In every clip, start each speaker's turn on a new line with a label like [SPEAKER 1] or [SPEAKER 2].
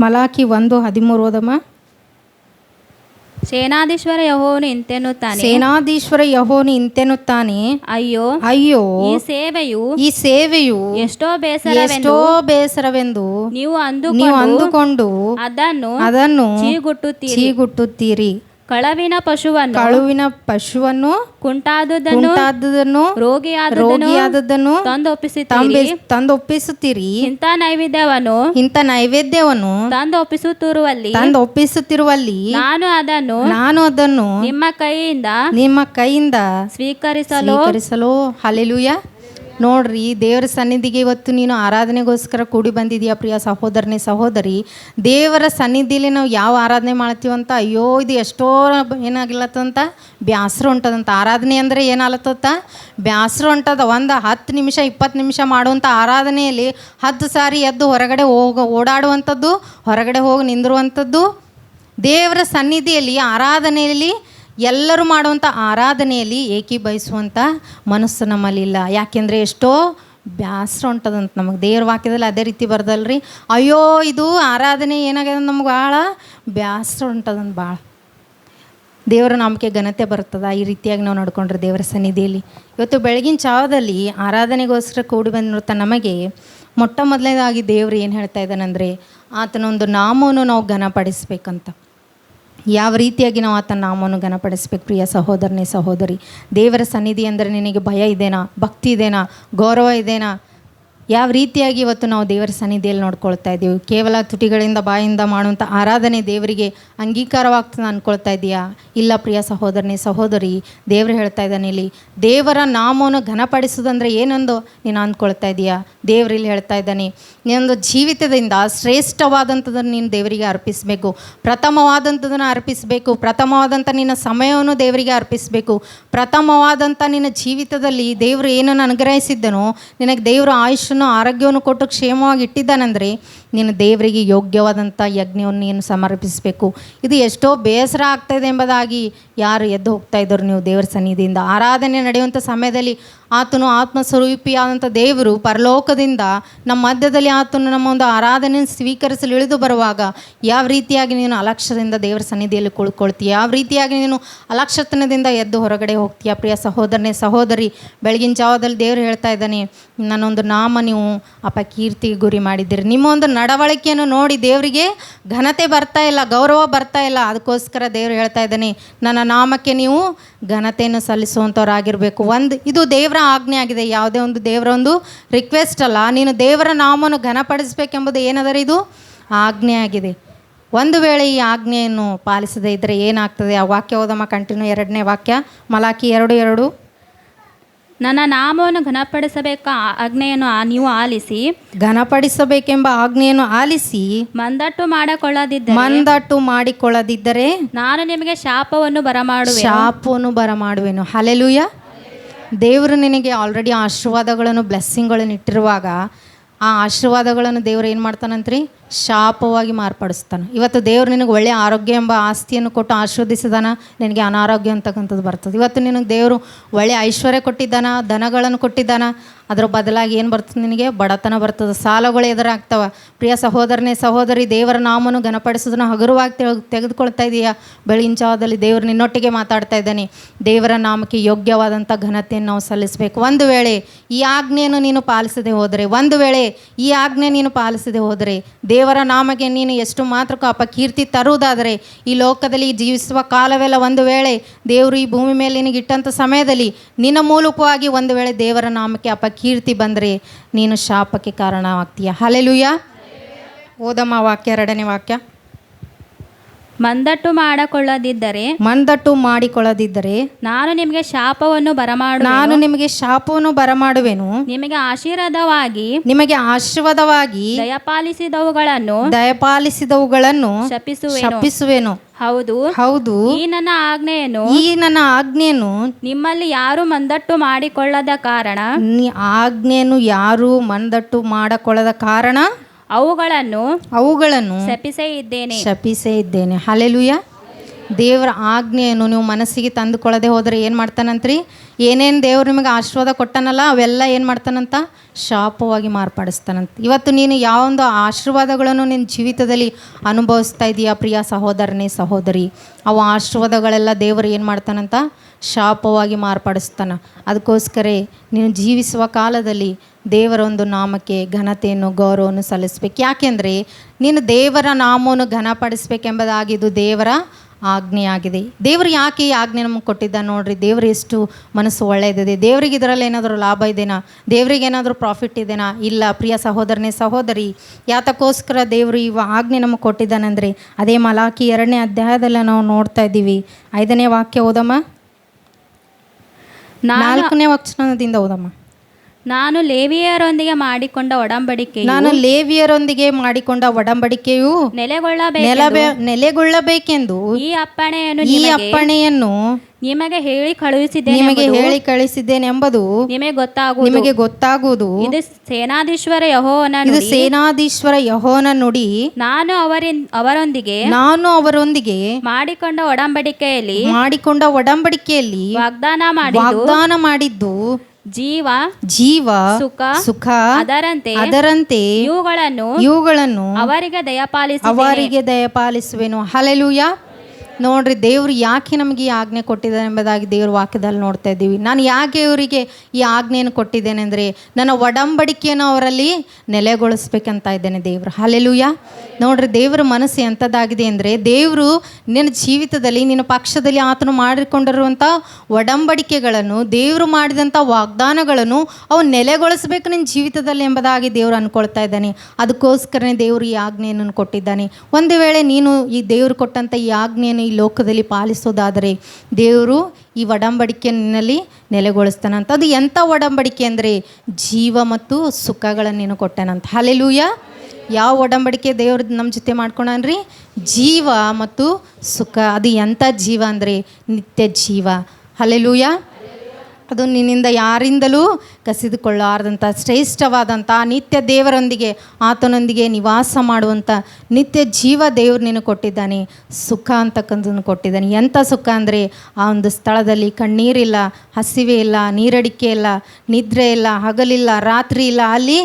[SPEAKER 1] ಮಲಾಕಿ ಒಂದು ಹದಿಮೂರು ಓದಮ್ಮ
[SPEAKER 2] ಸೇನಾಧೀಶ್ವರ ಯಹೋವನು ಇಂತೆನ್ನುತ್ತಾನೆ
[SPEAKER 1] ಸೇನಾಧೀಶ್ವರ ಯಹೋನು ಇಂತೆನ್ನುತ್ತಾನೆ
[SPEAKER 2] ಅಯ್ಯೋ
[SPEAKER 1] ಅಯ್ಯೋ
[SPEAKER 2] ಈ ಸೇವೆಯು
[SPEAKER 1] ಈ ಸೇವೆಯು
[SPEAKER 2] ಎಷ್ಟೋ ಬೇಸರವೆಂದು
[SPEAKER 1] ಎಷ್ಟೋ ಬೇಸರವೆಂದು
[SPEAKER 2] ನೀವು ಅಂದು
[SPEAKER 1] ನೀವು ಅಂದುಕೊಂಡು
[SPEAKER 2] ಅದನ್ನು
[SPEAKER 1] ಅದನ್ನು
[SPEAKER 2] ಚೀಗುಟ್ಟುತ್ತೀರಿ
[SPEAKER 1] ಚೀಗುಟ್ಟುತ್ತೀರಿ
[SPEAKER 2] ಕಳವಿನ ಪಶುವನ್ನು
[SPEAKER 1] ಕಳುವಿನ ಪಶುವನ್ನು
[SPEAKER 2] ಕುಂಟಾದದನ್ನು
[SPEAKER 1] ಉಂಟಾದುದನ್ನು
[SPEAKER 2] ರೋಗಿಯಾದುದನ್ನು
[SPEAKER 1] ರೋಗಿಯಾದದ್ದನ್ನು
[SPEAKER 2] ತಂದೊಪ್ಪಿಸುತ್ತೀರಿ.
[SPEAKER 1] ತಂದು ಒಪ್ಪಿಸುತ್ತೀರಿ
[SPEAKER 2] ಇಂಥ ನೈವೇದ್ಯವನ್ನು
[SPEAKER 1] ಇಂಥ ನೈವೇದ್ಯವನ್ನು
[SPEAKER 2] ತಂದೊಪ್ಪಿಸುತ್ತಿರುವಲ್ಲಿ ತಂದೊಪ್ಪಿಸುತ್ತಿರುವಲ್ಲಿ
[SPEAKER 1] ತಂದು ಒಪ್ಪಿಸುತ್ತಿರುವಲ್ಲಿ
[SPEAKER 2] ನಾನು ಅದನ್ನು
[SPEAKER 1] ನಾನು ಅದನ್ನು
[SPEAKER 2] ನಿಮ್ಮ ಕೈಯಿಂದ
[SPEAKER 1] ನಿಮ್ಮ ಕೈಯಿಂದ
[SPEAKER 2] ಸ್ವೀಕರಿಸಲು?
[SPEAKER 1] ಸ್ವೀಕರಿಸಲು? ಹಲೆಲುಯ ನೋಡ್ರಿ, ದೇವರ ಸನ್ನಿಧಿಗೆ ಇವತ್ತು ನೀನು ಆರಾಧನೆಗೋಸ್ಕರ ಕೂಡಿ ಬಂದಿದೀಯ ಪ್ರಿಯ ಸಹೋದರನೇ ಸಹೋದರಿ? ದೇವರ ಸನ್ನಿಧಿಲಿ ನಾವು ಯಾವ ಆರಾಧನೆ ಮಾಡ್ತೀವಂತ ಅಯ್ಯೋ, ಇದು ಎಷ್ಟೋ ಏನಾಗಿಲ್ಲತ್ತಂತ? ಬ್ಯಾಸರ ಹೊಂಟದಂತ ಆರಾಧನೆ ಅಂದರೆ ಏನಾಗತ್ತ ಬ್ಯಾಸರ ಹೊಂಟದ ಒಂದು ಹತ್ತು ನಿಮಿಷ, ಇಪ್ಪತ್ತು ನಿಮಿಷ ಮಾಡುವಂಥ ಆರಾಧನೆಯಲ್ಲಿ ಹತ್ತು ಸಾರಿ ಎದ್ದು ಹೊರಗಡೆ ಹೋಗ, ಓಡಾಡುವಂಥದ್ದು, ಹೊರಗಡೆ ಹೋಗಿ ನಿಂದಿರುವಂಥದ್ದು. ದೇವರ ಸನ್ನಿಧಿಯಲ್ಲಿ, ಆರಾಧನೆಯಲ್ಲಿ ಎಲ್ಲರೂ ಮಾಡುವಂಥ ಆರಾಧನೆಯಲ್ಲಿ ಏಕೀಭವಿಸುವಂಥ ಮನಸ್ಸು ನಮ್ಮಲ್ಲಿಲ್ಲ ಯಾಕೆಂದರೆ ಎಷ್ಟೋ ಬ್ಯಾಸರ ಹೊಂಟದಂತ ನಮಗೆ ದೇವ್ರ ವಾಕ್ಯದಲ್ಲಿ ಅದೇ ರೀತಿ ಬರ್ದಲ್ರಿ. ಅಯ್ಯೋ, ಇದು ಆರಾಧನೆ ಏನಾಗ್ಯದ ನಮ್ಗೆ ಭಾಳ ಬ್ಯಾಸರ ಹೊಂಟದಂತ ಭಾಳ ದೇವರ ನಾಮಕ್ಕೆ ಘನತೆ ಬರ್ತದ ಈ ರೀತಿಯಾಗಿ ನಾವು ನಡ್ಕೊಂಡ್ರೆ ದೇವರ ಸನ್ನಿಧಿಯಲ್ಲಿ. ಇವತ್ತು ಬೆಳಗಿನ ಜಾವದಲ್ಲಿ ಆರಾಧನೆಗೋಸ್ಕರ ಕೂಡಿ ಬಂದಿರುತ್ತ ನಮಗೆ ಮೊಟ್ಟ ಮೊದಲನೇದಾಗಿ ದೇವರು ಏನು ಹೇಳ್ತಾ ಇದ್ದಾನಂದರೆ, ಆತನೊಂದು ನಾಮವನ್ನು ನಾವು ಘನಪಡಿಸ್ಬೇಕಂತ. ಯಾವ ರೀತಿಯಾಗಿ ನಾವು ಆತನ ನಾಮವನ್ನು ಘನಪಡಿಸ್ಬೇಕು? ಪ್ರಿಯ ಸಹೋದರನೇ ಸಹೋದರಿ, ದೇವರ ಸನ್ನಿಧಿ ಅಂದರೆ ನಿನಗೆ ಭಯ ಇದೆನಾ? ಭಕ್ತಿ ಇದೆನಾ? ಗೌರವ ಇದೆನಾ? ಯಾವ ರೀತಿಯಾಗಿ ಇವತ್ತು ನಾವು ದೇವರ ಸನ್ನಿಧಿಯಲ್ಲಿ ನೋಡ್ಕೊಳ್ತಾ ಇದ್ದೀವಿ? ಕೇವಲ ತುಟಿಗಳಿಂದ ಬಾಯಿಂದ ಮಾಡುವಂಥ ಆರಾಧನೆ ದೇವರಿಗೆ ಅಂಗೀಕಾರವಾಗ್ತದೆ ಅಂದ್ಕೊಳ್ತಾ ಇದೆಯಾ? ಇಲ್ಲ ಪ್ರಿಯ ಸಹೋದರನೇ, ಸಹೋದರಿ, ದೇವರು ಹೇಳ್ತಾ ಇದ್ದಾನೆ ಇಲ್ಲಿ, ದೇವರ ನಾಮವನ್ನು ಘನಪಡಿಸೋದಂದ್ರೆ ಏನೊಂದು ನೀನು ಅಂದ್ಕೊಳ್ತಾ ಇದೆಯಾ? ದೇವರು ಇಲ್ಲಿ ಹೇಳ್ತಾ ಇದ್ದಾನೆ, ನೀನೊಂದು ಜೀವಿತದಿಂದ ಶ್ರೇಷ್ಠವಾದಂಥದ್ದನ್ನು ನೀನು ದೇವರಿಗೆ ಅರ್ಪಿಸಬೇಕು, ಪ್ರಥಮವಾದಂಥದನ್ನು ಅರ್ಪಿಸಬೇಕು, ಪ್ರಥಮವಾದಂಥ ನಿನ್ನ ಸಮಯವನ್ನು ದೇವರಿಗೆ ಅರ್ಪಿಸಬೇಕು, ಪ್ರಥಮವಾದಂಥ ನಿನ್ನ ಜೀವಿತದಲ್ಲಿ ದೇವರು ಏನನ್ನು ಅನುಗ್ರಹಿಸಿದ್ದನೋ, ನಿನಗೆ ದೇವರು ಆಯುಷನ್ನು ಆರೋಗ್ಯವನ್ನು ಕೊಟ್ಟು ಕ್ಷೇಮವಾಗಿ ಇಟ್ಟಿದ್ದಾನಂದರೆ ನೀನು ದೇವರಿಗೆ ಯೋಗ್ಯವಾದಂಥ ಯಜ್ಞವನ್ನು ನೀನು ಸಮರ್ಪಿಸಬೇಕು. ಇದು ಎಷ್ಟೋ ಬೇಸರ ಆಗ್ತಾಯಿದೆ ಎಂಬುದಾಗಿ ಯಾರು ಎದ್ದು ಹೋಗ್ತಾ ಇದ್ದರು ನೀವು ದೇವರ ಸನ್ನಿಧಿಯಿಂದ ಆರಾಧನೆ ನಡೆಯುವಂಥ ಸಮಯದಲ್ಲಿ ಆತನು ಆತ್ಮಸ್ವರೂಪಿಯಾದಂಥ ದೇವರು ಪರಲೋಕದಿಂದ ನಮ್ಮ ಮಧ್ಯದಲ್ಲಿ ಆತನು ನಮ್ಮ ಒಂದು ಆರಾಧನೆಯನ್ನು ಸ್ವೀಕರಿಸಲು ಇಳಿದು ಬರುವಾಗ ಯಾವ ರೀತಿಯಾಗಿ ನೀನು ಅಲಕ್ಷ್ಯದಿಂದ ದೇವರ ಸನ್ನಿಧಿಯಲ್ಲಿ ಕುಳ್ಕೊಳ್ತೀಯ? ಯಾವ ರೀತಿಯಾಗಿ ನೀನು ಅಲಕ್ಷತನದಿಂದ ಎದ್ದು ಹೊರಗಡೆ ಹೋಗ್ತೀಯ? ಪ್ರಿಯ ಸಹೋದರನೇ, ಸಹೋದರಿ, ಬೆಳಗಿನ ಜಾವದಲ್ಲಿ ದೇವರು ಹೇಳ್ತಾ ಇದ್ದಾನೆ, ನನ್ನೊಂದು ನಾಮ ನೀವು ಅಪಕೀರ್ತಿಗೆ ಗುರಿ ಮಾಡಿದ್ದೀರಿ. ನಿಮ್ಮ ಒಂದು ನಡವಳಿಕೆಯನ್ನು ನೋಡಿ ದೇವರಿಗೆ ಘನತೆ ಬರ್ತಾ ಇಲ್ಲ, ಗೌರವ ಬರ್ತಾ ಇಲ್ಲ. ಅದಕ್ಕೋಸ್ಕರ ದೇವರು ಹೇಳ್ತಾ ಇದ್ದಾನೆ, ನನ್ನ ನಾಮಕ್ಕೆ ನೀವು ಘನತೆಯನ್ನು ಸಲ್ಲಿಸುವಂಥವ್ರಾಗಿರಬೇಕು. ಒಂದು, ಇದು ದೇವರ ಆಜ್ಞೆ ಆಗಿದೆ. ಯಾವುದೇ ಒಂದು ದೇವರ ಒಂದು ರಿಕ್ವೆಸ್ಟ್ ಅಲ್ಲ. ನೀನು ದೇವರ ನಾಮವನ್ನು ಘನಪಡಿಸಬೇಕೆಂಬುದು ಏನದರ ಇದು? ಆಜ್ಞೆ ಆಗಿದೆ. ಒಂದು ವೇಳೆ ಈ ಆಜ್ಞೆಯನ್ನು ಪಾಲಿಸದೇ ಇದ್ದರೆ ಏನಾಗ್ತದೆ? ಆ ವಾಕ್ಯ ಓದಮ್ಮ ಕಂಟಿನ್ಯೂ ಎರಡನೇ ವಾಕ್ಯ. ಮಲಾಕಿ ಎರಡು ಎರಡು.
[SPEAKER 2] ನನ್ನ ನಾಮವನ್ನು ಘನಪಡಿಸಬೇಕ ಆಜ್ಞೆಯನ್ನು ನೀವು ಆಲಿಸಿ.
[SPEAKER 1] ಘನಪಡಿಸಬೇಕೆಂಬ ಆಜ್ಞೆಯನ್ನು ಆಲಿಸಿ.
[SPEAKER 2] ಮಂದಟ್ಟು ಮಾಡಿಕೊಳ್ಳದಿದ್ದರೆ.
[SPEAKER 1] ಮಂದಟ್ಟು ಮಾಡಿಕೊಳ್ಳದಿದ್ದರೆ.
[SPEAKER 2] ನಾನು ನಿಮಗೆ ಶಾಪವನ್ನು ಬರಮಾಡುವೆ
[SPEAKER 1] ಶಾಪವನ್ನು ಬರಮಾಡುವೆನು. ಹಲೆಲುಯ ದೇವರು ನಿನಗೆ ಆಲ್ರೆಡಿ ಆಶೀರ್ವಾದಗಳನ್ನು ಬ್ಲೆಸ್ಸಿಂಗ್ಗಳನ್ನು ಇಟ್ಟಿರುವಾಗ ಆ ಆಶೀರ್ವಾದಗಳನ್ನು ದೇವರು ಏನು ಮಾಡ್ತಾನಂತ್ರಿ? ಶಾಪವಾಗಿ ಮಾರ್ಪಡಿಸ್ತಾನೆ. ಇವತ್ತು ದೇವರು ನಿನಗೆ ಒಳ್ಳೆಯ ಆರೋಗ್ಯ ಎಂಬ ಆಸ್ತಿಯನ್ನು ಕೊಟ್ಟು ಆಶೀರ್ವದಿಸಿದಾನ ನಿನಗೆ ಅನಾರೋಗ್ಯ ಅಂತಕ್ಕಂಥದ್ದು ಬರ್ತದೆ. ಇವತ್ತು ನಿನಗೆ ದೇವರು ಒಳ್ಳೆಯ ಐಶ್ವರ್ಯ ಕೊಟ್ಟಿದ್ದಾನ ದನಗಳನ್ನು ಕೊಟ್ಟಿದ್ದಾನ, ಅದರ ಬದಲಾಗಿ ಏನು ಬರ್ತದೆ ನಿನಗೆ? ಬಡತನ ಬರ್ತದೆ. ಸಾಲಗಳು ಎದುರಾಗ್ತವೆ. ಪ್ರಿಯ ಸಹೋದರನೇ, ಸಹೋದರಿ, ದೇವರ ನಾಮನು ಘನಪಡಿಸೋದನ್ನ ಹಗುರವಾಗಿ ತೆಗ್- ತೆಗೆದುಕೊಳ್ತಾ ಇದೆಯಾ? ಬೆಳಗಿನ ಜಾವದಲ್ಲಿ ದೇವರು ನಿನ್ನೊಟ್ಟಿಗೆ ಮಾತಾಡ್ತಾ ಇದ್ದಾನೆ. ದೇವರ ನಾಮಕ್ಕೆ ಯೋಗ್ಯವಾದಂಥ ಘನತೆಯನ್ನು ನಾವು ಸಲ್ಲಿಸಬೇಕು. ಒಂದು ವೇಳೆ ಈ ಆಜ್ಞೆಯನ್ನು ನೀನು ಪಾಲಿಸದೆ ಹೋದರೆ, ಒಂದು ವೇಳೆ ಈ ಆಜ್ಞೆ ನೀನು ಪಾಲಿಸದೆ ಹೋದರೆ ದೇವರ ನಾಮಗೆ ನೀನು ಎಷ್ಟು ಮಾತ್ರಕ್ಕೂ ಅಪಕೀರ್ತಿ ತರುವುದಾದರೆ ಈ ಲೋಕದಲ್ಲಿ ಜೀವಿಸುವ ಕಾಲವೆಲ್ಲ ಒಂದು ವೇಳೆ ದೇವರು ಈ ಭೂಮಿ ಮೇಲೆ ನಿನಗೆ ಇಟ್ಟಂಥ ಸಮಯದಲ್ಲಿ ನಿನ್ನ ಮೂಲಕವಾಗಿ ಒಂದು ವೇಳೆ ದೇವರ ನಾಮಕ್ಕೆ ಅಪಕೀರ್ತಿ ಬಂದರೆ ನೀನು ಶಾಪಕ್ಕೆ ಕಾರಣವಾಗ್ತೀಯ. ಹಲೆಲುಯ್ಯ ಓದಮ್ಮ ವಾಕ್ಯ, ಎರಡನೇ ವಾಕ್ಯ.
[SPEAKER 2] ಮಂದಟ್ಟು ಮಾಡಿಕೊಳ್ಳದಿದ್ದರೆ
[SPEAKER 1] ಮಂದಟ್ಟು ಮಾಡಿಕೊಳ್ಳದಿದ್ದರೆ
[SPEAKER 2] ನಾನು ನಿಮಗೆ ಶಾಪವನ್ನು ಬರಮಾಡು
[SPEAKER 1] ನಾನು ನಿಮಗೆ ಶಾಪವನ್ನು ಬರಮಾಡುವೆನು.
[SPEAKER 2] ನಿಮಗೆ ಆಶೀರ್ವಾದವಾಗಿ
[SPEAKER 1] ನಿಮಗೆ ಆಶೀರ್ವಾದವಾಗಿ
[SPEAKER 2] ದಯಪಾಲಿಸಿದವುಗಳನ್ನು
[SPEAKER 1] ದಯಪಾಲಿಸಿದವುಗಳನ್ನು
[SPEAKER 2] ಶಪಿಸುವೆನು. ಹೌದು.
[SPEAKER 1] ಹೌದು.
[SPEAKER 2] ಈ ನನ್ನ ಆಜ್ಞೆಯನ್ನು
[SPEAKER 1] ಈ ನನ್ನ ಆಜ್ಞೆಯನ್ನು
[SPEAKER 2] ನಿಮ್ಮಲ್ಲಿ ಯಾರು ಮಂದಟ್ಟು ಮಾಡಿಕೊಳ್ಳದ ಕಾರಣ?
[SPEAKER 1] ಆಜ್ಞೆಯನ್ನು ಯಾರು ಮಂದಟ್ಟು ಮಾಡಕೊಳ್ಳದ ಕಾರಣ?
[SPEAKER 2] ಅವುಗಳನ್ನು
[SPEAKER 1] ಅವುಗಳನ್ನು
[SPEAKER 2] ಶಪಿಸೇ ಇದ್ದೇನೆ.
[SPEAKER 1] ಶಪಿಸೇ ಇದ್ದೇನೆ. ಹಲೆಲುಯ ದೇವರ ಆಜ್ಞೆಯನ್ನು ನೀವು ಮನಸ್ಸಿಗೆ ತಂದುಕೊಳ್ಳದೆ ಹೋದರೆ ಏನು ಮಾಡ್ತಾನಂತ್ರಿ? ಏನೇನು ದೇವ್ರು ನಿಮಗೆ ಆಶೀರ್ವಾದ ಕೊಟ್ಟನಲ್ಲ ಅವೆಲ್ಲ ಏನು ಮಾಡ್ತಾನಂತ? ಶಾಪವಾಗಿ ಮಾರ್ಪಡಿಸ್ತಾನಂತ. ಇವತ್ತು ನೀನು ಯಾವೊಂದು ಆಶೀರ್ವಾದಗಳನ್ನು ನಿನ್ನ ಜೀವಿತದಲ್ಲಿ ಅನುಭವಿಸ್ತಾ ಇದೀಯಾ ಪ್ರಿಯ ಸಹೋದರನೇ ಸಹೋದರಿ? ಅವು ಆಶೀರ್ವಾದಗಳೆಲ್ಲ ದೇವರು ಏನು ಮಾಡ್ತಾನಂತ? ಶಾಪವಾಗಿ ಮಾರ್ಪಡಿಸ್ತಾನೆ ಅದಕ್ಕೋಸ್ಕರ ನೀನು ಜೀವಿಸುವ ಕಾಲದಲ್ಲಿ ದೇವರ ಒಂದು ನಾಮಕ್ಕೆ ಘನತೆಯನ್ನು ಗೌರವವನ್ನು ಸಲ್ಲಿಸ್ಬೇಕು. ಯಾಕೆಂದರೆ ನೀನು ದೇವರ ನಾಮವನ್ನು ಘನಪಡಿಸ್ಬೇಕೆಂಬುದಾಗಿದ್ದು ದೇವರ ಆಜ್ಞೆಯಾಗಿದೆ. ದೇವರು ಯಾಕೆ ಈ ಆಜ್ಞೆ ನಮಗೆ ಕೊಟ್ಟಿದ್ದ ನೋಡ್ರಿ. ದೇವರು ಎಷ್ಟು ಮನಸ್ಸು ಒಳ್ಳೆಯದಿದೆ. ದೇವರಿಗೆ ಇದರಲ್ಲಿ ಏನಾದರೂ ಲಾಭ ಇದೆನಾ? ದೇವರಿಗೆ ಏನಾದರೂ ಪ್ರಾಫಿಟ್ ಇದೆನಾ? ಇಲ್ಲ, ಪ್ರಿಯ ಸಹೋದರನೇ, ಸಹೋದರಿ, ಯಾತಕ್ಕೋಸ್ಕರ ದೇವರು ಈ ಆಜ್ಞೆ ನಮಗೆ ಕೊಟ್ಟಿದ್ದಾನೆಂದರೆ, ಅದೇ ಮಲಾಕಿ ಎರಡನೇ ಅಧ್ಯಾಯದಲ್ಲಿ ನಾವು ನೋಡ್ತಾ ಇದ್ದೀವಿ. ಐದನೇ ವಾಕ್ಯ ಓದಮ್ಮ. ನಾಲ್ಕನೇ ವಚನದಿಂದ ಓದಮ್ಮ.
[SPEAKER 2] ನಾನು ಲೇವಿಯರೊಂದಿಗೆ ಮಾಡಿಕೊಂಡ ಒಡಂಬಡಿಕೆ
[SPEAKER 1] ನಾನು ಲೇವಿಯರೊಂದಿಗೆ ಮಾಡಿಕೊಂಡ ಒಡಂಬಡಿಕೆಯು
[SPEAKER 2] ನೆಲೆಗೊಳ್ಳಬೇಕು
[SPEAKER 1] ನೆಲೆಗೊಳ್ಳಬೇಕೆಂದು.
[SPEAKER 2] ಈ ಅಪ್ಪಣೆಯನ್ನು
[SPEAKER 1] ಈ ಅಪ್ಪಣೆಯನ್ನು
[SPEAKER 2] ನಿಮಗೆ ಹೇಳಿ ಕಳುಹಿಸಿದ್ದೇನೆ
[SPEAKER 1] ನಿಮಗೆ ಹೇಳಿ ಕಳಿಸಿದ್ದೇನೆಂಬುದು
[SPEAKER 2] ನಿಮಗೆ ಗೊತ್ತಾಗುವುದು.
[SPEAKER 1] ನಿಮಗೆ ಗೊತ್ತಾಗುವುದು.
[SPEAKER 2] ಇದು ಸೇನಾಧೀಶ್ವರ ಯಹೋವನ
[SPEAKER 1] ಇದು ಸೇನಾಧೀಶ್ವರ ಯಹೋನ ನುಡಿ.
[SPEAKER 2] ನಾನು ಅವರಿನ್ ಅವರೊಂದಿಗೆ
[SPEAKER 1] ನಾನು ಅವರೊಂದಿಗೆ
[SPEAKER 2] ಮಾಡಿಕೊಂಡ ಒಡಂಬಡಿಕೆಯಲ್ಲಿ
[SPEAKER 1] ಮಾಡಿಕೊಂಡ ಒಡಂಬಡಿಕೆಯಲ್ಲಿ
[SPEAKER 2] ವಾಗ್ದಾನ ಮಾಡಿ
[SPEAKER 1] ವಾಗ್ದಾನ ಮಾಡಿದ್ದು
[SPEAKER 2] ಜೀವ
[SPEAKER 1] ಜೀವ
[SPEAKER 2] ಸುಖ
[SPEAKER 1] ಸುಖ
[SPEAKER 2] ಅದರಂತೆ
[SPEAKER 1] ಅದರಂತೆ
[SPEAKER 2] ಇವುಗಳನ್ನು
[SPEAKER 1] ಇವುಗಳನ್ನು
[SPEAKER 2] ಅವರಿಗೆ ದಯಪಾಲಿಸಿ
[SPEAKER 1] ಅವರಿಗೆ ದಯಪಾಲಿಸುವೆನು. ಹಲೆಲೂಯ ನೋಡ್ರಿ, ದೇವ್ರು ಯಾಕೆ ನಮಗೆ ಈ ಆಜ್ಞೆ ಕೊಟ್ಟಿದ್ದಾನೆ ಎಂಬುದಾಗಿ ದೇವ್ರ ವಾಕ್ಯದಲ್ಲಿ ನೋಡ್ತಾ ಇದ್ದೀವಿ. ನಾನು ಯಾಕೆ ಇವರಿಗೆ ಈ ಆಜ್ಞೆಯನ್ನು ಕೊಟ್ಟಿದ್ದೇನೆ ಅಂದರೆ, ನನ್ನ ಒಡಂಬಡಿಕೆಯನ್ನು ಅವರಲ್ಲಿ ನೆಲೆಗೊಳಿಸ್ಬೇಕಂತ ಇದ್ದೇನೆ ದೇವರು. ಹಾಲೆಲುಯ್ಯ ನೋಡ್ರಿ, ದೇವರ ಮನಸ್ಸು ಎಂಥದ್ದಾಗಿದೆ ಅಂದರೆ, ದೇವರು ನಿನ್ನ ಜೀವಿತದಲ್ಲಿ, ನಿನ್ನ ಪಕ್ಷದಲ್ಲಿ ಆತನು ಮಾಡಿಕೊಂಡಿರುವಂಥ ಒಡಂಬಡಿಕೆಗಳನ್ನು, ದೇವರು ಮಾಡಿದಂಥ ವಾಗ್ದಾನಗಳನ್ನು ಅವು ನೆಲೆಗೊಳಿಸ್ಬೇಕು ನಿನ್ನ ಜೀವಿತದಲ್ಲಿ ಎಂಬುದಾಗಿ ದೇವರು ಅಂದ್ಕೊಳ್ತಾ ಇದ್ದಾನೆ. ಅದಕ್ಕೋಸ್ಕರನೇ ದೇವರು ಈ ಆಜ್ಞೆಯನ್ನು ಕೊಟ್ಟಿದ್ದಾನೆ. ಒಂದು ವೇಳೆ ನೀನು ಈ ದೇವರು ಕೊಟ್ಟಂಥ ಈ ಆಜ್ಞೆಯನ್ನು ಈ ಲೋಕದಲ್ಲಿ ಪಾಲಿಸೋದಾದರೆ ದೇವರು ಈ ಒಡಂಬಡಿಕೆ ನಿನ್ನಲ್ಲಿ ನೆಲೆಗೊಳಿಸ್ತಾನಂತ ಅದು ಎಂಥ ಒಡಂಬಡಿಕೆ ಅಂದರೆ ಜೀವ ಮತ್ತು ಸುಖಗಳನ್ನು ನೀನು ಕೊಟ್ಟನಂತ ಹಲೆಲೂಯ ಯಾವ ಒಡಂಬಡಿಕೆ ದೇವ್ರು ನಮ್ಮ ಜೊತೆ ಮಾಡ್ಕೊಳನ್ರಿ? ಜೀವ ಮತ್ತು ಸುಖ. ಅದು ಎಂಥ ಜೀವ ಅಂದರೆ ನಿತ್ಯ ಜೀವ. ಹಲೆಲೂಯ ಅದು ನಿನ್ನಿಂದ ಯಾರಿಂದಲೂ ಕಸಿದುಕೊಳ್ಳಾರ್ದಂಥ, ಶ್ರೇಷ್ಠವಾದಂಥ, ನಿತ್ಯ ದೇವರೊಂದಿಗೆ, ಆತನೊಂದಿಗೆ ನಿವಾಸ ಮಾಡುವಂಥ, ನಿತ್ಯ ಜೀವ ದೇವರು ನೀನು ಕೊಟ್ಟಿದ್ದಾನೆ, ಸುಖ ಅಂತಕ್ಕಂಥದ್ದನ್ನು ಕೊಟ್ಟಿದ್ದಾನೆ. ಎಂಥ ಸುಖ ಅಂದರೆ ಆ ಒಂದು ಸ್ಥಳದಲ್ಲಿ ಕಣ್ಣೀರಿಲ್ಲ, ಹಸಿವೆ ಇಲ್ಲ, ನೀರಡಿಕೆ ಇಲ್ಲ, ನಿದ್ರೆ ಇಲ್ಲ, ಹಗಲಿಲ್ಲ, ರಾತ್ರಿ ಇಲ್ಲ, ಅಲ್ಲಿ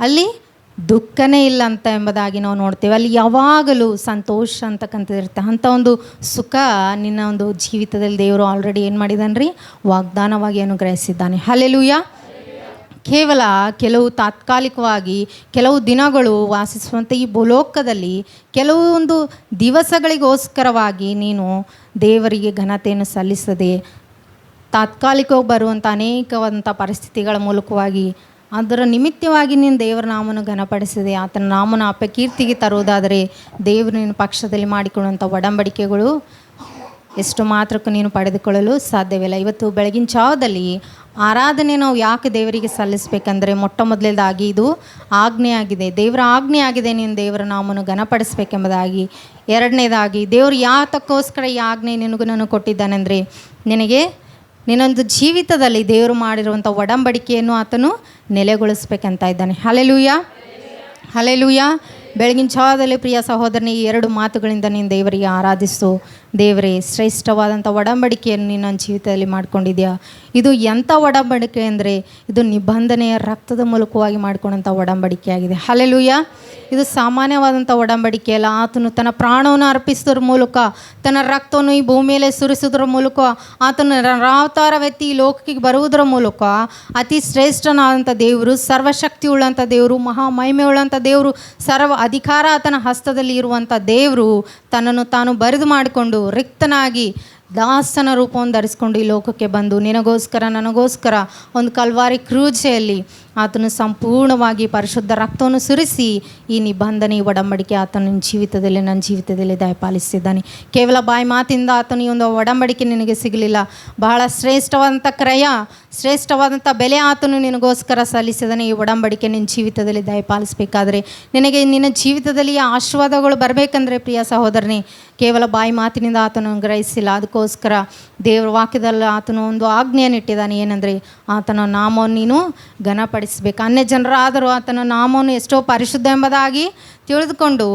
[SPEAKER 1] ಅಲ್ಲಿ ದುಃಖನೇ ಇಲ್ಲ ಅಂತ ಎಂಬುದಾಗಿ ನಾವು ನೋಡ್ತೇವೆ. ಅಲ್ಲಿ ಯಾವಾಗಲೂ ಸಂತೋಷ ಅಂತಕ್ಕಂಥದ್ದು ಇರುತ್ತೆ ಅಂಥ ಒಂದು ಸುಖ ನಿನ್ನ ಒಂದು ಜೀವಿತದಲ್ಲಿ ದೇವರು ಆಲ್ರೆಡಿ ಏನು ಮಾಡಿದಾನ್ರಿ ವಾಗ್ದಾನವಾಗಿ ಅನುಗ್ರಹಿಸಿದ್ದಾನೆ. ಹಲೆಲೂಯ ಕೇವಲ ಕೆಲವು ತಾತ್ಕಾಲಿಕವಾಗಿ, ಕೆಲವು ದಿನಗಳು ವಾಸಿಸುವಂಥ ಈ ಭೂಲೋಕದಲ್ಲಿ ಕೆಲವೊಂದು ದಿವಸಗಳಿಗೋಸ್ಕರವಾಗಿ ನೀನು ದೇವರಿಗೆ ಘನತೆಯನ್ನು ಸಲ್ಲಿಸದೆ, ತಾತ್ಕಾಲಿಕವಾಗಿ ಬರುವಂಥ ಅನೇಕವಾದಂಥ ಪರಿಸ್ಥಿತಿಗಳ ಮೂಲಕವಾಗಿ ಅದರ ನಿಮಿತ್ತವಾಗಿ ನೀನು ದೇವರ ನಾಮನ ಘನಪಡಿಸಿದೆ. ಆತನ ನಾಮನ ಕೀರ್ತಿಗೆ ತರುವುದಾದರೆ ದೇವರು ನಿನ್ನ ಪಕ್ಷದಲ್ಲಿ ಮಾಡಿಕೊಳ್ಳುವಂಥ ಒಡಂಬಡಿಕೆಗಳು ಎಷ್ಟು ಮಾತ್ರಕ್ಕೂ ನೀನು ಪಡೆದುಕೊಳ್ಳಲು ಸಾಧ್ಯವಿಲ್ಲ. ಇವತ್ತು ಬೆಳಗಿನ ಜಾವದಲ್ಲಿ ಆರಾಧನೆ ನಾವು ಯಾಕೆ ದೇವರಿಗೆ ಸಲ್ಲಿಸಬೇಕಂದ್ರೆ ಮೊಟ್ಟ ಮೊದಲನೇದಾಗಿ ಇದು ಆಜ್ಞೆಯಾಗಿದೆ. ದೇವರ ಆಜ್ಞೆಯಾಗಿದೆ ನೀನು ದೇವರ ನಾಮನ್ನು ಘನಪಡಿಸ್ಬೇಕೆಂಬುದಾಗಿ. ಎರಡನೇದಾಗಿ ದೇವರು ಯಾತಕ್ಕೋಸ್ಕರ ಈ ಆಜ್ಞೆ ನಿನಗೂ ನಾನು ಕೊಟ್ಟಿದ್ದಾನೆಂದರೆ ನಿನಗೆ ನಿನ್ನೊಂದು ಜೀವಿತದಲ್ಲಿ ದೇವರು ಮಾಡಿರುವಂಥ ಒಡಂಬಡಿಕೆಯನ್ನು ಆತನು ನೆಲೆಗೊಳಿಸ್ಬೇಕಂತ ಇದ್ದಾನೆ. ಹಲೆಲೂಯ ಹಲೆಲೂಯ ಬೆಳಗಿನ ಜಾವದಲ್ಲಿ ಪ್ರಿಯ ಸಹೋದರನೇ, ಈ ಎರಡು ಮಾತುಗಳಿಂದ ನೀನು ದೇವರಿಗೆ ಆರಾಧಿಸು. ದೇವರೇ, ಶ್ರೇಷ್ಠವಾದಂಥ ಒಡಂಬಡಿಕೆಯನ್ನು ನೀನು ನನ್ನ ಜೀವಿತದಲ್ಲಿ ಮಾಡ್ಕೊಂಡಿದ್ಯಾ? ಇದು ಎಂಥ ಒಡಂಬಡಿಕೆ ಅಂದರೆ, ಇದು ನಿಬಂಧನೆಯ ರಕ್ತದ ಮೂಲಕವಾಗಿ ಮಾಡ್ಕೊಂಡಂಥ ಒಡಂಬಡಿಕೆಯಾಗಿದೆ. ಹಲೆಲುಯ್ಯ ಇದು ಸಾಮಾನ್ಯವಾದಂಥ ಒಡಂಬಡಿಕೆ ಅಲ್ಲ. ಆತನು ತನ್ನ ಪ್ರಾಣವನ್ನು ಅರ್ಪಿಸೋದ್ರ ಮೂಲಕ, ತನ್ನ ರಕ್ತವನ್ನು ಈ ಭೂಮಿಯಲ್ಲಿ ಸುರಿಸೋದ್ರ ಮೂಲಕ, ಆತನ ರಾವತಾರ ವ್ಯಕ್ತಿ ಈ ಲೋಕಕ್ಕೆ ಬರುವುದರ ಮೂಲಕ, ಅತಿ ಶ್ರೇಷ್ಠನಾದಂಥ ದೇವರು ಸರ್ವಶಕ್ತಿ ಉಳ್ಳಂಥ ದೇವರು, ಮಹಾ ಮಹಿಮೆ ಉಳ್ಳಂಥ ದೇವರು, ಸರ್ವ ಅಧಿಕಾರ ಆತನ ಹಸ್ತದಲ್ಲಿ ಇರುವಂಥ ದೇವರು ತನ್ನನ್ನು ತಾನು ಬರೆದು ಮಾಡಿಕೊಂಡು ರಿಕ್ತನಾಗಿ ದಾಸನ ರೂಪವನ್ನು ಧರಿಸ್ಕೊಂಡು ಈ ಲೋಕಕ್ಕೆ ಬಂದು ನಿನಗೋಸ್ಕರ ನನಗೋಸ್ಕರ ಒಂದು ಕಲ್ವಾರಿ ಕ್ರೂಜೆಯಲ್ಲಿ ಆತನು ಸಂಪೂರ್ಣವಾಗಿ ಪರಿಶುದ್ಧ ರಕ್ತವನ್ನು ಸುರಿಸಿ ಈ ನಿಬಂಧನೆ ಒಡಂಬಡಿಕೆ ಆತನ ಜೀವಿತದಲ್ಲಿ, ನನ್ನ ಜೀವಿತದಲ್ಲಿ ದಯಪಾಲಿಸಿದ್ದಾನೆ. ಕೇವಲ ಬಾಯಿ ಮಾತಿಂದ ಆತನ ಈ ಒಂದು ಒಡಂಬಡಿಕೆ ನಿನಗೆ ಸಿಗಲಿಲ್ಲ. ಬಹಳ ಶ್ರೇಷ್ಠವಾದಂಥ ಕ್ರಯ, ಶ್ರೇಷ್ಠವಾದಂಥ ಬೆಲೆ ಆತನು ನಿನಗೋಸ್ಕರ ಸಲ್ಲಿಸಿದಾನೆ ಈ ಒಡಂಬಡಿಕೆ ನಿನ್ನ ಜೀವಿತದಲ್ಲಿ ದಯಪಾಲಿಸಬೇಕಾದ್ರೆ ನಿನಗೆ ನಿನ್ನ ಜೀವಿತದಲ್ಲಿ ಆಶೀರ್ವಾದಗಳು ಬರಬೇಕಂದ್ರೆ ಪ್ರಿಯ ಸಹೋದರನೇ, ಕೇವಲ ಬಾಯಿ ಮಾತಿನಿಂದ ಆತನು ಗ್ರಹಿಸಿಲ್ಲ. ಅದಕ್ಕೋಸ್ಕರ ದೇವರ ವಾಕ್ಯದಲ್ಲಿ ಆತನು ಒಂದು ಆಜ್ಞೆಯನ್ನು ಇಟ್ಟಿದ್ದಾನೆ ಏನಂದರೆ, ಆತನ ನಾಮವನ್ನು ನೀನು ಘನಪಡಿಸಬೇಕು ಅನ್ಯ ಜನರಾದರೂ ಆತನ ನಾಮವನ್ನು ಎಷ್ಟೋ ಪರಿಶುದ್ಧ ಎಂಬುದಾಗಿ ತಿಳಿದುಕೊಂಡು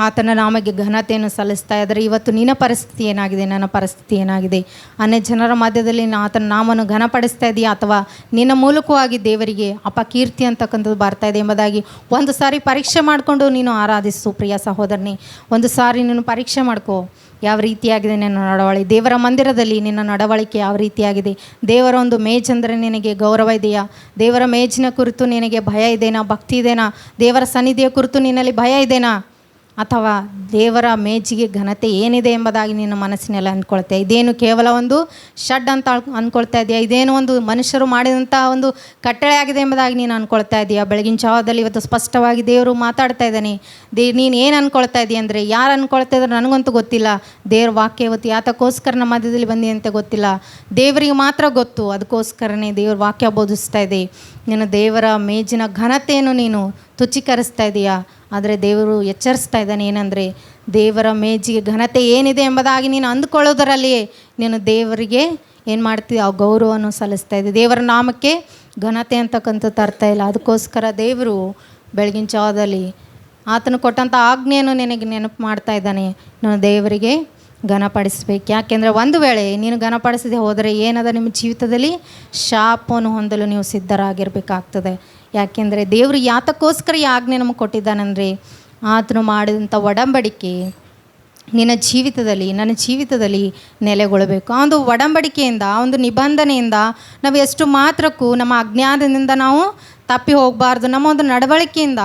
[SPEAKER 1] ಆತನ ನಾಮಗೆ ಘನತೆಯನ್ನು ಸಲ್ಲಿಸ್ತಾ ಇದ್ದಾರೆ. ಇವತ್ತು ನಿನ್ನ ಪರಿಸ್ಥಿತಿ ಏನಾಗಿದೆ? ನನ್ನ ಪರಿಸ್ಥಿತಿ ಏನಾಗಿದೆ? ಅನ್ಯ ಜನರ ಮಧ್ಯದಲ್ಲಿ ಆತನ ನಾಮನ್ನು ಘನಪಡಿಸ್ತಾ ಇದೆಯಾ ಅಥವಾ ನಿನ್ನ ಮೂಲಕವಾಗಿ ದೇವರಿಗೆ ಅಪಕೀರ್ತಿ ಅಂತಕ್ಕಂಥದ್ದು ಬರ್ತಾ ಇದೆ ಎಂಬುದಾಗಿ ಒಂದು ಸಾರಿ ಪರೀಕ್ಷೆ ಮಾಡಿಕೊಂಡು ನೀನು ಆರಾಧಿಸು ಪ್ರಿಯ ಸಹೋದರನೇ. ಒಂದು ಸಾರಿ ನೀನು ಪರೀಕ್ಷೆ ಮಾಡ್ಕೋ. ಯಾವ ರೀತಿಯಾಗಿದೆ ನಿನ್ನ ನಡವಳಿ? ದೇವರ ಮಂದಿರದಲ್ಲಿ ನಿನ್ನ ನಡವಳಿಕೆ ಯಾವ ರೀತಿಯಾಗಿದೆ? ದೇವರ ಒಂದು ಮೇಜಂದರೆ ನಿನಗೆ ಗೌರವ ಇದೆಯಾ? ದೇವರ ಮೇಜಿನ ಕುರಿತು ನಿನಗೆ ಭಯ ಇದೆಯಾ ಭಕ್ತಿ ಇದೆನಾ? ದೇವರ ಸನ್ನಿಧಿಯ ಕುರಿತು ನಿನ್ನಲ್ಲಿ ಭಯ ಇದೆನಾ? ಅಥವಾ ದೇವರ ಮೇಜಿಗೆ ಘನತೆ ಏನಿದೆ ಎಂಬುದಾಗಿ ನಿನ್ನ ಮನಸ್ಸಿನಲ್ಲಿ ಅಂದ್ಕೊಳ್ತೆ ಇದೇನು ಕೇವಲ ಒಂದು ಶಡ್ ಅಂತ ಅಂದ್ಕೊಳ್ತಾ ಇದೆಯಾ ಇದೇನು ಒಂದು ಮನುಷ್ಯರು ಮಾಡಿದಂಥ ಒಂದು ಕಟ್ಟಳೆ ಆಗಿದೆ ಎಂಬುದಾಗಿ ನೀನು ಅಂದ್ಕೊಳ್ತಾ ಇದೆಯಾ ಬೆಳಗಿನ ಜಾವದಲ್ಲಿ ಇವತ್ತು ಸ್ಪಷ್ಟವಾಗಿ ದೇವರು ಮಾತಾಡ್ತಾ ಇದ್ದಾನೆ. ದೇ ನೀನು ಏನು ಅಂದ್ಕೊಳ್ತಾ ಇದೆಯಾ ಅಂದರೆ, ಯಾರು ಅಂದ್ಕೊಳ್ತಾ ಇದ್ರೆ ನನಗಂತೂ ಗೊತ್ತಿಲ್ಲ. ದೇವ್ರ ವಾಕ್ಯ ಇವತ್ತು ಯಾತಕ್ಕೋಸ್ಕರ ನಮ್ಮ ಮಧ್ಯದಲ್ಲಿ ಬಂದಿದೆ ಅಂತ ಗೊತ್ತಿಲ್ಲ. ದೇವರಿಗೆ ಮಾತ್ರ ಗೊತ್ತು. ಅದಕ್ಕೋಸ್ಕರನೇ ದೇವ್ರ ವಾಕ್ಯ ಬೋಧಿಸ್ತಾ ಇದೆ. ನೀನು ದೇವರ ಮೇಜಿನ ಘನತೆಯನ್ನು ನೀನು ತುಚ್ಛೀಕರಿಸ್ತಾ ಇದೀಯಾ? ಆದರೆ ದೇವರು ಎಚ್ಚರಿಸ್ತಾ ಇದ್ದಾನೆ, ಏನಂದರೆ ದೇವರ ಮೇಜಿಗೆ ಘನತೆ ಏನಿದೆ ಎಂಬುದಾಗಿ ನೀನು ಅಂದುಕೊಳ್ಳೋದರಲ್ಲಿಯೇ ನೀನು ದೇವರಿಗೆ ಏನು ಮಾಡ್ತೀವಿ ಆ ಗೌರವವನ್ನು ಸಲ್ಲಿಸ್ತಾ ಇದೆ ದೇವರ ನಾಮಕ್ಕೆ ಘನತೆ ಅಂತಕ್ಕಂಥದ್ದು ತರ್ತಾ ಇಲ್ಲ. ಅದಕ್ಕೋಸ್ಕರ ದೇವರು ಬೆಳಗಿನ ಜಾವದಲ್ಲಿ ಆತನು ಕೊಟ್ಟಂಥ ಆಜ್ಞೆಯನ್ನು ನಿನಗೆ ನೆನಪು ಮಾಡ್ತಾ ಇದ್ದಾನೆ. ನಾನು ದೇವರಿಗೆ ಘನಪಡಿಸ್ಬೇಕು. ಯಾಕೆಂದರೆ ಒಂದು ವೇಳೆ ನೀನು ಘನಪಡಿಸದೆ ಹೋದರೆ ಏನದ ನಿಮ್ಮ ಜೀವಿತದಲ್ಲಿ? ಶಾಪವನ್ನು ಹೊಂದಲು ನೀವು ಸಿದ್ಧರಾಗಿರಬೇಕಾಗ್ತದೆ. ಯಾಕೆಂದರೆ ದೇವರು ಯಾತಕ್ಕೋಸ್ಕರ ಈ ಆಜ್ಞೆ ನಮಗೆ ಕೊಟ್ಟಿದ್ದಾನಂದ್ರೆ, ಆತನು ಮಾಡಿದಂಥ ಒಡಂಬಡಿಕೆ ನಿನ್ನ ಜೀವಿತದಲ್ಲಿ, ನನ್ನ ಜೀವಿತದಲ್ಲಿ ನೆಲೆಗೊಳ್ಳಬೇಕು. ಆ ಒಂದು ಒಡಂಬಡಿಕೆಯಿಂದ, ಆ ಒಂದು ನಿಬಂಧನೆಯಿಂದ ನಾವು ಎಷ್ಟು ಮಾತ್ರಕ್ಕೂ ನಮ್ಮ ಅಜ್ಞಾನದಿಂದ ನಾವು ತಪ್ಪಿ ಹೋಗಬಾರ್ದು. ನಮ್ಮ ಒಂದು ನಡವಳಿಕೆಯಿಂದ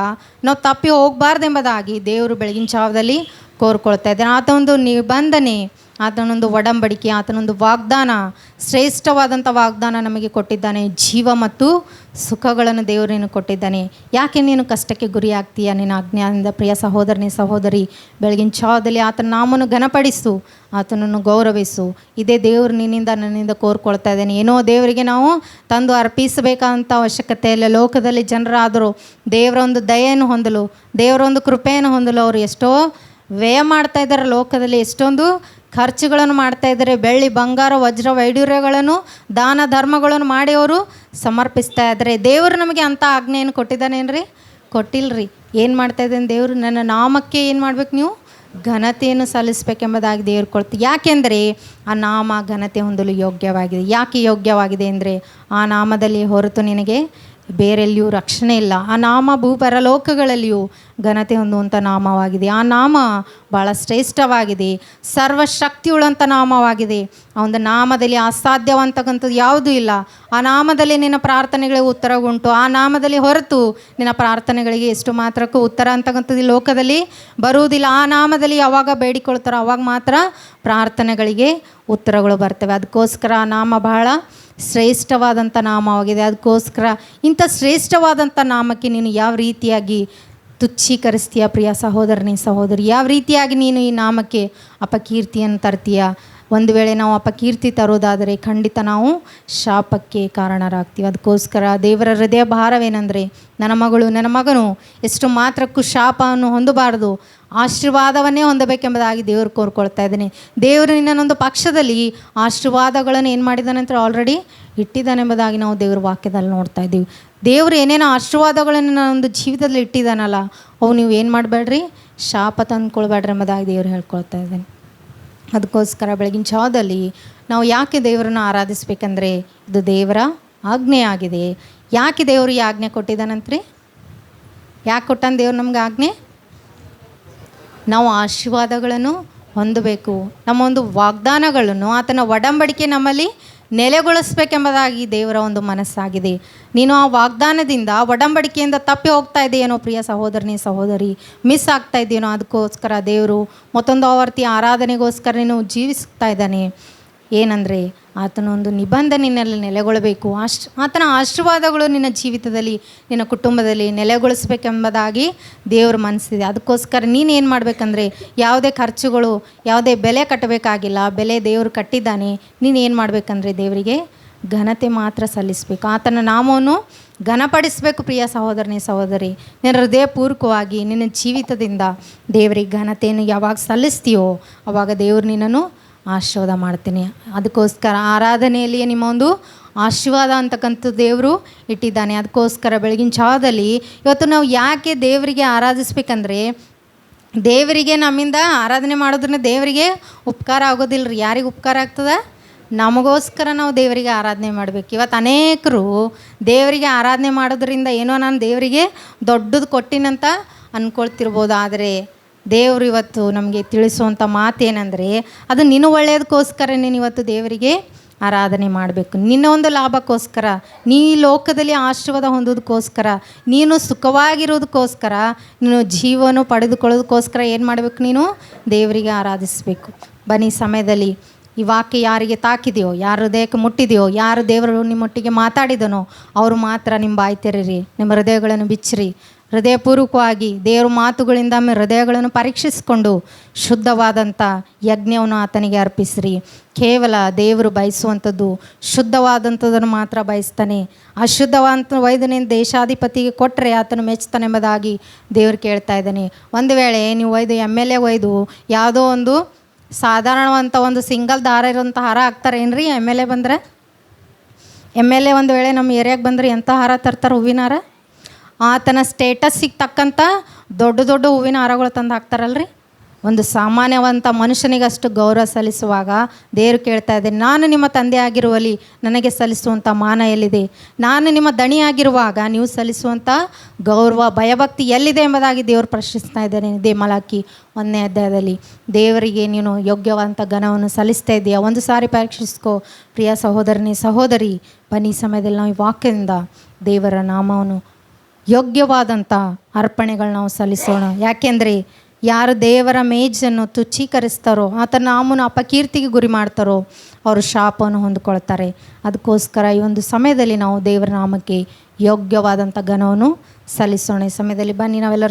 [SPEAKER 1] ನಾವು ತಪ್ಪಿ ಹೋಗಬಾರ್ದು ಎಂಬುದಾಗಿ ದೇವರು ಬೆಳಗಿನ ಜಾವದಲ್ಲಿ ಕೋರ್ಕೊಳ್ತಾ ಇದ್ದೇನೆ. ಆತನೊಂದು ನಿಬಂಧನೆ, ಆತನೊಂದು ಒಡಂಬಡಿಕೆ, ಆತನೊಂದು ವಾಗ್ದಾನ, ಶ್ರೇಷ್ಠವಾದಂಥ ವಾಗ್ದಾನ ನಮಗೆ ಕೊಟ್ಟಿದ್ದಾನೆ. ಜೀವ ಮತ್ತು ಸುಖಗಳನ್ನು ದೇವರು ಕೊಟ್ಟಿದ್ದಾನೆ. ಯಾಕೆ ನೀನು ಕಷ್ಟಕ್ಕೆ ಗುರಿ ಆಗ್ತೀಯ ನಿನ್ನ ಅಜ್ಞಾನದಿಂದ ಪ್ರಿಯ ಸಹೋದರನೇ, ಸಹೋದರಿ, ಬೆಳಗಿನ ಚಾವದಲ್ಲಿ ಆತನ ನಾಮನ್ನು ಘನಪಡಿಸು, ಆತನನ್ನು ಗೌರವಿಸು. ಇದೇ ದೇವರು ನಿನ್ನಿಂದ ನನ್ನಿಂದ ಕೋರ್ಕೊಳ್ತಾ ಇದ್ದೇನೆ. ಏನೋ ದೇವರಿಗೆ ನಾವು ತಂದು ಅರ್ಪಿಸಬೇಕಾದಂಥ ಅವಶ್ಯಕತೆ ಇಲ್ಲ. ಲೋಕದಲ್ಲಿ ಜನರಾದರೂ ದೇವರ ಒಂದು ದಯೆಯನ್ನು ಹೊಂದಲು, ದೇವರ ಒಂದು ಕೃಪೆಯನ್ನು ಹೊಂದಲು ಅವರು ಎಷ್ಟೋ ವ್ಯಯ ಮಾಡ್ತಾ ಇದ್ದಾರೆ ಲೋಕದಲ್ಲಿ. ಎಷ್ಟೊಂದು ಖರ್ಚುಗಳನ್ನು ಮಾಡ್ತಾ ಇದ್ದಾರೆ. ಬೆಳ್ಳಿ, ಬಂಗಾರ, ವಜ್ರ ವೈಡೂರ್ಯಗಳನ್ನು ದಾನ ಧರ್ಮಗಳನ್ನು ಮಾಡಿ ಅವರು ಸಮರ್ಪಿಸ್ತಾ ಇದ್ದಾರೆ. ದೇವರು ನಮಗೆ ಅಂಥ ಆಜ್ಞೆಯನ್ನು ಕೊಟ್ಟಿದ್ದಾನೇನ್ರಿ? ಕೊಟ್ಟಿಲ್ಲರಿ ಏನು ಮಾಡ್ತಾ ಇದ್ದಾನೆ ದೇವರು? ನನ್ನ ನಾಮಕ್ಕೆ ಏನು ಮಾಡ್ಬೇಕು ನೀವು? ಘನತೆಯನ್ನು ಸಲ್ಲಿಸ್ಬೇಕೆಂಬುದಾಗಿ ದೇವರು ಕೊಡ್ತೀವಿ ಯಾಕೆಂದರೆ ಆ ನಾಮ ಘನತೆ ಹೊಂದಲು ಯೋಗ್ಯವಾಗಿದೆ. ಯಾಕೆ ಯೋಗ್ಯವಾಗಿದೆ ಅಂದರೆ ಆ ನಾಮದಲ್ಲಿ ಹೊರತು ನಿನಗೆ ಬೇರೆಲ್ಲಿಯೂ ರಕ್ಷಣೆ ಇಲ್ಲ. ಆ ನಾಮ ಭೂಪರಲೋಕಗಳಲ್ಲಿಯೂ ಘನತೆ ಹೊಂದುವಂಥ ನಾಮವಾಗಿದೆ. ಆ ನಾಮ ಭಾಳ ಶ್ರೇಷ್ಠವಾಗಿದೆ. ಸರ್ವಶಕ್ತಿಯುಳ್ಳಂಥ ನಾಮವಾಗಿದೆ. ಆ ಒಂದು ನಾಮದಲ್ಲಿ ಅಸಾಧ್ಯವಂತಕ್ಕಂಥದ್ದು ಯಾವುದೂ ಇಲ್ಲ. ಆ ನಾಮದಲ್ಲಿ ನಿನ್ನ ಪ್ರಾರ್ಥನೆಗಳಿಗೆ ಉತ್ತರ ಉಂಟು. ಆ ನಾಮದಲ್ಲಿ ಹೊರತು ನಿನ್ನ ಪ್ರಾರ್ಥನೆಗಳಿಗೆ ಎಷ್ಟು ಮಾತ್ರಕ್ಕೂ ಉತ್ತರ ಅಂತಕ್ಕಂಥದ್ದು ಲೋಕದಲ್ಲಿ ಬರುವುದಿಲ್ಲ. ಆ ನಾಮದಲ್ಲಿ ಯಾವಾಗ ಬೇಡಿಕೊಳ್ತಾರೋ ಅವಾಗ ಮಾತ್ರ ಪ್ರಾರ್ಥನೆಗಳಿಗೆ ಉತ್ತರಗಳು ಬರ್ತವೆ. ಅದಕ್ಕೋಸ್ಕರ ಆ ನಾಮ ಬಹಳ ಶ್ರೇಷ್ಠವಾದಂಥ ನಾಮವಾಗಿದೆ. ಅದಕ್ಕೋಸ್ಕರ ಇಂಥ ಶ್ರೇಷ್ಠವಾದಂಥ ನಾಮಕ್ಕೆ ನೀನು ಯಾವ ರೀತಿಯಾಗಿ ತುಚ್ಛೀಕರಿಸ್ತೀಯ ಪ್ರಿಯ ಸಹೋದರನೇ ಸಹೋದರಿ? ಯಾವ ರೀತಿಯಾಗಿ ನೀನು ಈ ನಾಮಕ್ಕೆ ಅಪಕೀರ್ತಿಯನ್ನು ತರ್ತೀಯ? ಒಂದು ವೇಳೆ ನಾವು ಅಪಕೀರ್ತಿ ತರೋದಾದರೆ ಖಂಡಿತ ನಾವು ಶಾಪಕ್ಕೆ ಕಾರಣರಾಗ್ತೀವಿ. ಅದಕ್ಕೋಸ್ಕರ ದೇವರ ಹೃದಯ ಭಾರವೇನೆಂದರೆ, ನನ್ನ ಮಗಳು, ನನ್ನ ಮಗನು ಎಷ್ಟು ಮಾತ್ರಕ್ಕೂ ಶಾಪವನ್ನು ಹೊಂದಬಾರದು. ಆಶೀರ್ವಾದವನ್ನೇ ಹೊಂದಬೇಕೆಂಬುದಾಗಿ ದೇವರು ಕೋರ್ಕೊಳ್ತಾ ಇದ್ದೀನಿ. ದೇವರು ನಿನ್ನೊಂದು ಪಕ್ಷದಲ್ಲಿ ಆಶೀರ್ವಾದಗಳನ್ನು ಏನು ಮಾಡಿದ್ದಾನೆ ಅಂತ ಆಲ್ರೆಡಿ ಇಟ್ಟಿದ್ದಾನೆ ಎಂಬುದಾಗಿ ನಾವು ದೇವರ ವಾಕ್ಯದಲ್ಲಿ ನೋಡ್ತಾ ಇದ್ದೀವಿ. ದೇವರು ಏನೇನೋ ಆಶೀರ್ವಾದಗಳನ್ನು ನಾನೊಂದು ಜೀವಿತದಲ್ಲಿ ಇಟ್ಟಿದ್ದಾನಲ್ಲ, ಅವು ನೀವು ಏನು ಮಾಡಬೇಡ್ರಿ? ಶಾಪ ತಂದ್ಕೊಳ್ಬೇಡ್ರಿ ಎಂಬುದಾಗಿ ದೇವರು ಹೇಳ್ಕೊಳ್ತಾ ಇದ್ದಾನೆ. ಅದಕ್ಕೋಸ್ಕರ ಬೆಳಗಿನ ಜಾವದಲ್ಲಿ ನಾವು ಯಾಕೆ ದೇವರನ್ನು ಆರಾಧಿಸ್ಬೇಕಂದ್ರೆ ಇದು ದೇವರ ಆಜ್ಞೆಯಾಗಿದೆ. ಯಾಕೆ ದೇವರು ಈ ಆಜ್ಞೆ ಕೊಟ್ಟಿದ್ದಾನಂತ್ರಿ? ಯಾಕೆ ಕೊಟ್ಟಾನ ದೇವ್ರು ನಮ್ಗೆ ಆಜ್ಞೆ? ನಾವು ಆಶೀರ್ವಾದಗಳನ್ನು ಹೊಂದಬೇಕು. ನಮ್ಮ ಒಂದು ವಾಗ್ದಾನಗಳನ್ನು ಆತನ ಒಡಂಬಡಿಕೆ ನಮ್ಮಲ್ಲಿ ನೆಲೆಗೊಳಿಸ್ಬೇಕೆಂಬುದಾಗಿ ದೇವರ ಒಂದು ಮನಸ್ಸಾಗಿದೆ. ನೀನು ಆ ವಾಗ್ದಾನದಿಂದ ಒಡಂಬಡಿಕೆಯಿಂದ ತಪ್ಪಿ ಹೋಗ್ತಾ ಇದೆಯೇನೋ ಪ್ರಿಯ ಸಹೋದರನೇ ಸಹೋದರಿ? ಮಿಸ್ ಆಗ್ತಾ ಇದೆಯೇನೋ ಅದಕ್ಕೋಸ್ಕರ ದೇವರು ಮತ್ತೊಂದು ಆವರ್ತಿ ಆರಾಧನೆಗೋಸ್ಕರ ನೀನು ಜೀವಿಸ್ತಾ ಇದ್ದಾನೆ. ಏನಂದರೆ, ಆತನ ಒಂದು ನಿಬಂಧನೆಯಲ್ಲಿ ನೆಲೆಗೊಳ್ಳಬೇಕು ಆಶ್, ಆತನ ಆಶೀರ್ವಾದಗಳು ನಿನ್ನ ಜೀವಿತದಲ್ಲಿ, ನಿನ್ನ ಕುಟುಂಬದಲ್ಲಿ ನೆಲೆಗೊಳಿಸ್ಬೇಕೆಂಬುದಾಗಿ ದೇವ್ರ ಮನಸ್ಸಿದೆ ಅದಕ್ಕೋಸ್ಕರ ನೀನು ಏನು ಮಾಡಬೇಕಂದ್ರೆ, ಯಾವುದೇ ಖರ್ಚುಗಳು, ಯಾವುದೇ ಬೆಲೆ ಕಟ್ಟಬೇಕಾಗಿಲ್ಲ, ಬೆಲೆ ದೇವರು ಕಟ್ಟಿದ್ದಾನೆ, ನೀನು ಏನು ಮಾಡಬೇಕಂದ್ರೆ ದೇವರಿಗೆ ಘನತೆ ಮಾತ್ರ ಸಲ್ಲಿಸಬೇಕು. ಆತನ ನಾಮವನ್ನು ಘನಪಡಿಸಬೇಕು, ಪ್ರಿಯ ಸಹೋದರನೇ ಸಹೋದರಿ. ನಿನ್ನ ಹೃದಯಪೂರ್ವಕವಾಗಿ ನಿನ್ನ ಜೀವಿತದಿಂದ ದೇವರಿಗೆ ಘನತೆಯನ್ನು ಯಾವಾಗ ಸಲ್ಲಿಸ್ತೀಯೋ, ಅವಾಗ ದೇವರು ನಿನ್ನನ್ನು ಆಶೀರ್ವಾದ ಮಾಡ್ತೀನಿ. ಅದಕ್ಕೋಸ್ಕರ ಆರಾಧನೆಯಲ್ಲಿ ನಿಮ್ಮ ಒಂದು ಆಶೀರ್ವಾದ ಅಂತಕ್ಕಂಥ ದೇವರು ಇಟ್ಟಿದ್ದಾನೆ. ಅದಕ್ಕೋಸ್ಕರ ಬೆಳಗಿನ ಜಾವದಲ್ಲಿ ಇವತ್ತು ನಾವು ಯಾಕೆ ದೇವರಿಗೆ ಆರಾಧಿಸ್ಬೇಕಂದ್ರೆ, ದೇವರಿಗೆ ನಮ್ಮಿಂದ ಆರಾಧನೆ ಮಾಡೋದ್ರಿಂದ ದೇವರಿಗೆ ಉಪಕಾರ ಆಗೋದಿಲ್ಲ ರೀ ಯಾರಿಗೆ ಉಪಕಾರ ಆಗ್ತದೆ? ನಮಗೋಸ್ಕರ ನಾವು ದೇವರಿಗೆ ಆರಾಧನೆ ಮಾಡಬೇಕು. ಇವತ್ತು ಅನೇಕರು ದೇವರಿಗೆ ಆರಾಧನೆ ಮಾಡೋದ್ರಿಂದ ಏನೋ ನಾನು ದೇವರಿಗೆ ದೊಡ್ಡದು ಕೊಟ್ಟಿನಂತ ಅಂದ್ಕೊಳ್ತಿರ್ಬೋದು ಆದರೆ ದೇವರು ಇವತ್ತು ನಮಗೆ ತಿಳಿಸುವಂಥ ಮಾತೇನೆಂದರೆ, ಅದು ನಿನ್ನ ಒಳ್ಳೆಯದಕ್ಕೋಸ್ಕರ ನೀನು ಇವತ್ತು ದೇವರಿಗೆ ಆರಾಧನೆ ಮಾಡಬೇಕು. ನಿನ್ನ ಒಂದು ಲಾಭಕ್ಕೋಸ್ಕರ, ನೀ ಲೋಕದಲ್ಲಿ ಆಶೀರ್ವಾದ ಹೊಂದೋದಕ್ಕೋಸ್ಕರ ನೀನು ಸುಖವಾಗಿರೋದಕ್ಕೋಸ್ಕರ ನೀನು ಜೀವನ ಪಡೆದುಕೊಳ್ಳೋದಕ್ಕೋಸ್ಕರ ಏನು ಮಾಡಬೇಕು ನೀನು? ದೇವರಿಗೆ ಆರಾಧಿಸಬೇಕು. ಬನ್ನಿ ಸಮಯದಲ್ಲಿ ಈ ವಾಕ್ಯ ಯಾರಿಗೆ ತಾಕಿದೆಯೋ, ಯಾರ ಹೃದಯಕ್ಕೆ ಮುಟ್ಟಿದೆಯೋ, ಯಾರು ದೇವರು ನಿಮ್ಮೊಟ್ಟಿಗೆ ಮಾತಾಡಿದನೋ, ಅವರು ಮಾತ್ರ ನಿಮ್ಮ ಬಾಯಿ ತೆರೀರಿ ನಿಮ್ಮ ಹೃದಯಗಳನ್ನು ಬಿಚ್ಚಿರಿ. ಹೃದಯಪೂರ್ವಕವಾಗಿ ದೇವರ ಮಾತುಗಳಿಂದ ಹೃದಯಗಳನ್ನು ಪರೀಕ್ಷಿಸಿಕೊಂಡು ಶುದ್ಧವಾದಂಥ ಯಜ್ಞವನ್ನು ಆತನಿಗೆ ಅರ್ಪಿಸ್ರಿ. ಕೇವಲ ದೇವರು ಬಯಸುವಂಥದ್ದು ಶುದ್ಧವಾದಂಥದ್ದನ್ನು ಮಾತ್ರ ಬಯಸ್ತಾನೆ. ಅಶುದ್ಧವಾದಂಥ ವೈದ್ಯನೇ ದೇಶಾಧಿಪತಿಗೆ ಕೊಟ್ಟರೆ ಆತನು ಮೆಚ್ಚುತ್ತಾನೆಂಬುದಾಗಿ ದೇವರು ಕೇಳ್ತಾ ಇದ್ದಾನೆ. ಒಂದು ವೇಳೆ ನೀವು ಒಯ್ದು ಎಂ ಎಲ್ ಎ ಒಯ್ದು ಯಾವುದೋ ಒಂದು ಸಾಧಾರಣವಂಥ ಒಂದು ಸಿಂಗಲ್ ದಾರ ಇರುವಂಥ ಹಾರ ಹಾಕ್ತಾರೇನ್ರಿ ಎಂ ಎಲ್ ಎ ಬಂದರೆ? ಎಂ ಎಲ್ ಎ ಒಂದು ವೇಳೆ ನಮ್ಮ ಏರಿಯಾಗೆ ಬಂದರೆ ಎಂಥ ಹಾರ ತರ್ತಾರೆ ಹೂವಿನ ಹಾರ? ಆತನ ಸ್ಟೇಟಸ್ಸಿಗೆ ತಕ್ಕಂಥ ದೊಡ್ಡ ದೊಡ್ಡ ಹೂವಿನ ಹಾರಗಳು ತಂದು ಹಾಕ್ತಾರಲ್ರಿ? ಒಂದು ಸಾಮಾನ್ಯವಂಥ ಮನುಷ್ಯನಿಗಷ್ಟು ಗೌರವ ಸಲ್ಲಿಸುವಾಗ ದೇವರು ಕೇಳ್ತಾ ಇದ್ದೀನಿ ನಾನು ನಿಮ್ಮ ತಂದೆ ಆಗಿರುವಲ್ಲಿ ನನಗೆ ಸಲ್ಲಿಸುವಂಥ ಮಾನ ಎಲ್ಲಿದೆ? ನಾನು ನಿಮ್ಮ ದಣಿಯಾಗಿರುವಾಗ ನೀವು ಸಲ್ಲಿಸುವಂಥ ಗೌರವ, ಭಯಭಕ್ತಿ ಎಲ್ಲಿದೆ ಎಂಬುದಾಗಿ ದೇವರು ಪ್ರಶ್ನಿಸ್ತಾ ಇದ್ದಾನೆ ಇದೇ ಮಲಾಕಿ ಒಂದನೇ ಅಧ್ಯಾಯದಲ್ಲಿ. ದೇವರಿಗೆ ನೀನು ಯೋಗ್ಯವಂತ ಘನವನ್ನು ಸಲ್ಲಿಸ್ತಾ ಇದೆಯಾ? ಒಂದು ಸಾರಿ ಪರೀಕ್ಷಿಸ್ಕೋ. ಪ್ರಿಯ ಸಹೋದರನೇ, ಸಹೋದರಿ, ಬನ್ನಿ ಸಮಯದಲ್ಲಿ ನಾವು ವಾಕ್ಯದಿಂದ ದೇವರ ನಾಮವನ್ನು ಯೋಗ್ಯವಾದಂಥ ಅರ್ಪಣೆಗಳು ನಾವು ಸಲ್ಲಿಸೋಣ. ಯಾಕೆಂದರೆ ಯಾರು ದೇವರ ಮೇಜನ್ನು ತುಚ್ಛೀಕರಿಸ್ತಾರೋ ಆತನ ನಾಮನ ಅಪಕೀರ್ತಿಗೆ ಗುರಿ ಮಾಡ್ತಾರೋ, ಅವರು ಶಾಪವನ್ನು ಹೊಂದ್ಕೊಳ್ತಾರೆ. ಅದಕ್ಕೋಸ್ಕರ ಈ ಒಂದು ಸಮಯದಲ್ಲಿ ನಾವು ದೇವರ ನಾಮಕ್ಕೆ ಯೋಗ್ಯವಾದಂಥ ಘನವನ್ನು ಸಲ್ಲಿಸೋಣ. ಈ ಸಮಯದಲ್ಲಿ ಬನ್ನಿ, ನಾವೆಲ್ಲರೂ